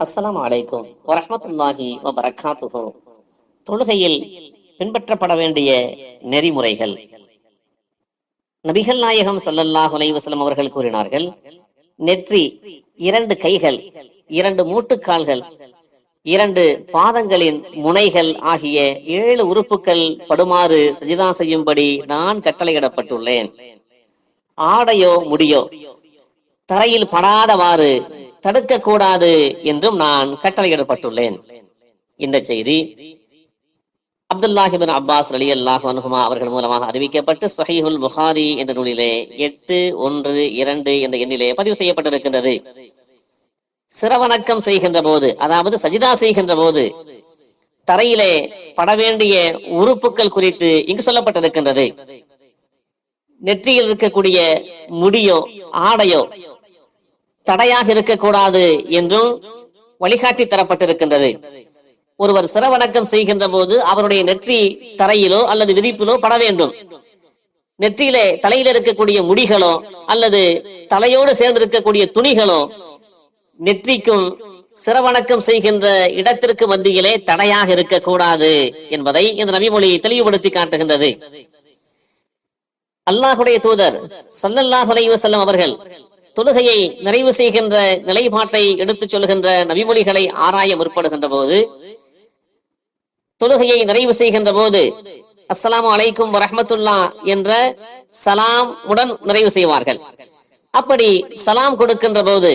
அஸ்லாம் அலைக்கும் வரமத்துல்லாஹி தொழுகையில் பின்பற்றப்பட வேண்டிய நெறிமுறைகள். நபிகள் நாயகம் ஸல்லல்லாஹு அலைஹி அவர்கள் கூறினார்கள் நெற்றி இரண்டு கைகள் இரண்டு மூட்டுக்கால்கள் இரண்டு பாதங்களின் முனைகள் ஆகிய ஏழு உறுப்புகள் படுமாறு சஜிதா செய்யும்படி நான் கட்டளையிடப்பட்டுள்ளேன். ஆடையோ முடியோ தரையில் படாதவாறு தடுக்க கூடாது என்றும் நான் கட்டளையிடப்பட்டுள்ளேன். இந்த செய்தி அப்துல்லாஹிபின் அப்பாஸ் அலி அல்லாஹ் அனுகுமா அவர்கள் மூலமாக அறிவிக்கப்பட்டு சஹீஹுல் புகாரி என்ற நூலிலே எட்டு ஒன்று இரண்டு என்ற எண்ணிலே பதிவு செய்யப்பட்டிருக்கின்றது. சிறவணக்கம் செய்கின்ற போது அதாவது சஜிதா செய்கின்ற போது தரையிலே பட வேண்டிய உறுப்புகள் குறித்து இங்கு சொல்லப்பட்டிருக்கின்றது. நெற்றியில் இருக்கக்கூடிய முடியோ ஆடையோ தடையாக இருக்கக்கூடாது என்றும் வழிகாட்டி தரப்பட்டிருக்கின்றது. ஒருவர் சிரவணக்கம் செய்கின்ற போது அவருடைய நெற்றி தரையிலோ அல்லது விரிப்பிலோ பட வேண்டும். நெற்றியிலே தலையில இருக்கக்கூடிய முடிகளோ அல்லது தலையோடு சேர்ந்து இருக்கக்கூடிய துணிகளோ நெற்றிக்கும் சிரவணக்கம் செய்கின்ற இடத்திற்கு மத்தியிலே தடையாக இருக்கக்கூடாது என்பதை இந்த நபிமொழி தெளிவுபடுத்தி காட்டுகின்றது. அல்லாஹுடைய தூதர் சல்லல்லாஹ் செல்லும் அவர்கள் தொழுகையை நிறைவு செய்கின்ற நிலைப்பாட்டை எடுத்துச் சொல்கின்ற நபிமொழிகளை ஆராய முற்படுகின்ற போது தொழுகையை நிறைவு செய்கின்ற போது அஸ்லாம் அலைக்கும் வரஹ்மத்துல்லா என்ற சலாம் உடன் நிறைவு செய்வார்கள். அப்படி சலாம் கொடுக்கின்ற போது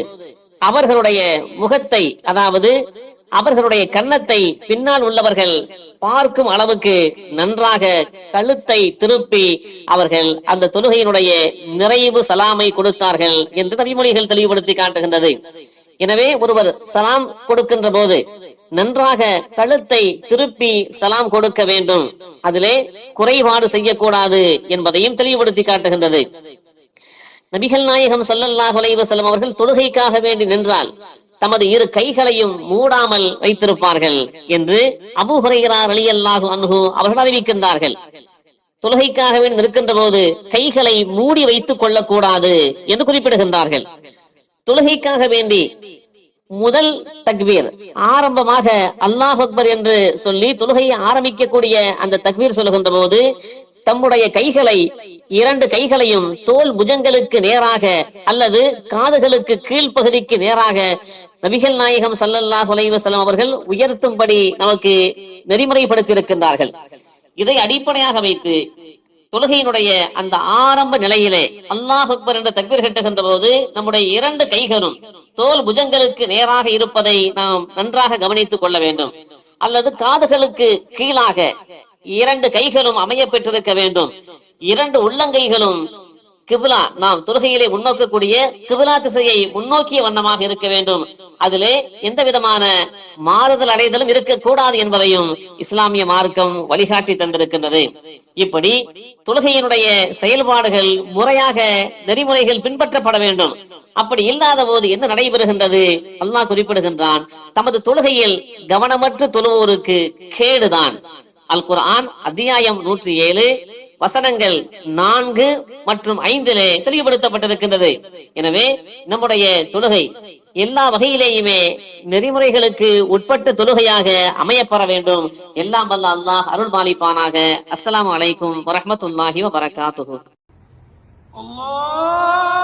அவர்களுடைய முகத்தை அதாவது அவர்களுடைய கன்னத்தை பின்னால் உள்ளவர்கள் பார்க்கும் அளவுக்கு நன்றாக கழுத்தை திருப்பி அவர்கள் அந்த தொழுகையினுடைய நிறைவு சலாமை கொடுத்தார்கள் என்று நபிமொழிகள் தெளிவுபடுத்தி காட்டுகின்றது. எனவே ஒருவர் சலாம் கொடுக்கின்ற போது நன்றாக கழுத்தை திருப்பி சலாம் கொடுக்க வேண்டும். அதிலே குறைபாடு செய்யக்கூடாது என்பதையும் தெளிவுபடுத்தி காட்டுகின்றது. நபிகள் நாயகம் சல்லல்லாஹ் அலைவசலம் அவர்கள் தொழுகைக்காக வேண்டி நின்றால் தமது இரு கைகளையும் மூடாமல் வைத்திருப்பார்கள் என்று அபு அலி அல்லாஹு அன்ஹு அவர்கள் அறிவிக்கின்றார்கள். தொழுகைக்காக வேண்டி நிற்கின்ற போது கைகளை மூடி வைத்துக் கொள்ளக்கூடாது என்று குறிப்பிடுகின்றார்கள். தொழுகைக்காக வேண்டி முதல் தக்பீர். ஆரம்பமாக அல்லாஹ் அக்பர் என்று சொல்லி தொழுகையை ஆரம்பிக்கக்கூடிய அந்த தக்பீர் சொல்லுகின்ற போது தம்முடைய கைகளை இரண்டு கைகளையும் தோல் புஜங்களுக்கு நேராக அல்லது காதுகளுக்கு கீழ்ப்பகுதிக்கு நேராக நபிகள் நாயகம் சல்லல்லா அலைஹி அவர்கள் உயர்த்தும்படி நமக்கு நெறிமுறைப்படுத்தி இருக்கின்றார்கள் இதை அடிப்படையாக வைத்து தொழுகையினுடைய அந்த ஆரம்ப நிலையிலே அல்லாஹ் அக்பர் என்ற தக்பீர் கட்டுகின்ற போது நம்முடைய இரண்டு கைகளும் தோல் புஜங்களுக்கு நேராக இருப்பதை நாம் நன்றாக கவனித்துக் கொள்ள வேண்டும். அல்லது காதுகளுக்கு கீழாக இரண்டு கைகளும் அமைய பெற்றிருக்க வேண்டும். இரண்டு உள்ளங்கைகளும் கிபிலா. நாம் தொழுகையிலே முன்னோக்கக்கூடிய கிபிலா திசையை முன்னோக்கிய வண்ணமாக இருக்க வேண்டும். அதிலே எந்த விதமான மாறுதல் அடைதலும் இருக்கக்கூடாது என்பதையும் இஸ்லாமிய மார்க்கம் வழிகாட்டி தந்திருக்கின்றது. இப்படி தொழுகையினுடைய செயல்பாடுகள் முறையாக நெறிமுறைகள் பின்பற்றப்பட வேண்டும். அப்படி இல்லாத போது என்ன நடைபெறுகின்றது? அல்லாஹ் குறிப்பிடுகின்றான் தமது தொழுகையில் கவனமற்று தொழுவோருக்கு கேடுதான். அல் குரான் அத்தியாயம் நூற்றி ஏழு வசனங்கள் நான்கு மற்றும் ஐந்திலே தெளிவுபடுத்தப்பட்டிருக்கின்றது. எனவே நம்முடைய தொழுகை எல்லா வகையிலேயுமே நெறிமுறைகளுக்கு உட்பட்டு தொழுகையாக அமையப்பெற வேண்டும். எல்லாம் வல்ல அல்லாஹ் அருள் மாலிப்பானாக அஸ்லாம் வலைக்கும் வரமத்துல்லாஹி வரகாத்து அல்லாஹ்!